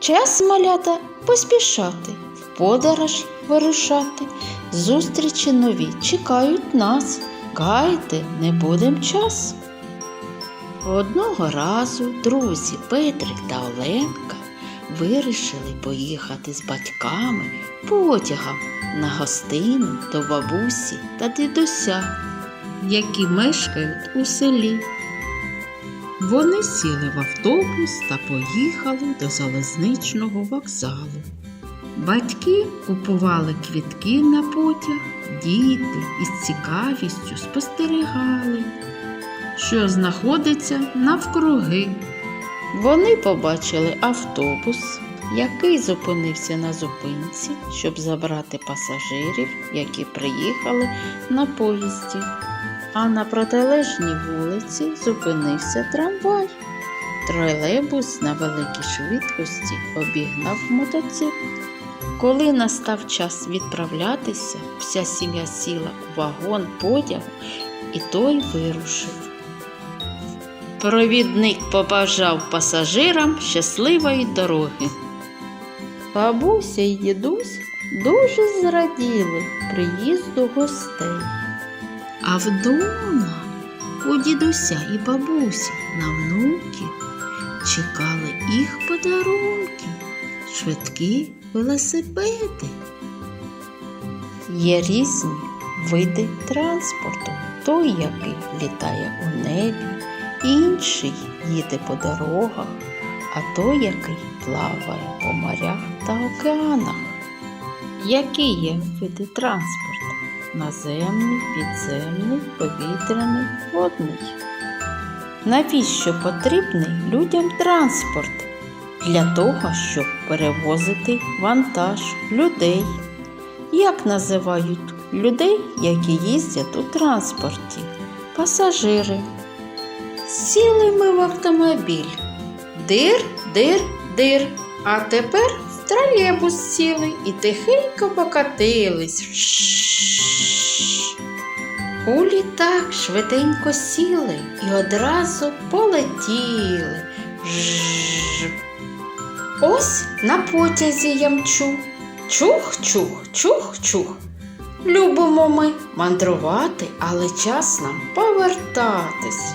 Час малята поспішати, в подорож вирушати. Зустрічі нові чекають нас. Гайте, не будем час. Одного разу друзі Петрик та Оленка вирішили поїхати з батьками потягом на гостину до бабусі та дідуся, які мешкають у селі. Вони сіли в автобус та поїхали до залізничного вокзалу. Батьки купували квітки на потяг, діти із цікавістю спостерігали, що знаходиться навкруги. Вони побачили автобус, який зупинився на зупинці, щоб забрати пасажирів, які приїхали на поїзді. А на протилежній вулиці зупинився трамвай. Тролейбус на великій швидкості обігнав мотоцикл. Коли настав час відправлятися, вся сім'я сіла у вагон потягу, і той вирушив. Провідник побажав пасажирам щасливої дороги. Бабуся і дідусь дуже зраділи приїзду гостей. А вдома у дідуся і бабусі на внуків чекали їх подарунки, швидкі велосипеди. Є різні види транспорту, той, який літає у небі, інший їде по дорогах, а той, який плаває по морях та океанах. Які є види транспорту? Наземний, підземний, повітряний, водний. Навіщо потрібний людям транспорт? Для того, щоб перевозити вантаж людей. Як називають людей, які їздять у транспорті? Пасажири. Сіли ми в автомобіль. Дир, дир, дир. А тепер тролейбус сіли і тихенько покатились. Шш. У літак швиденько сіли і одразу полетіли. Жжж. Ось на потязі я мчу. Чух-чух, чух-чух. Любимо ми мандрувати, але час нам повертатись.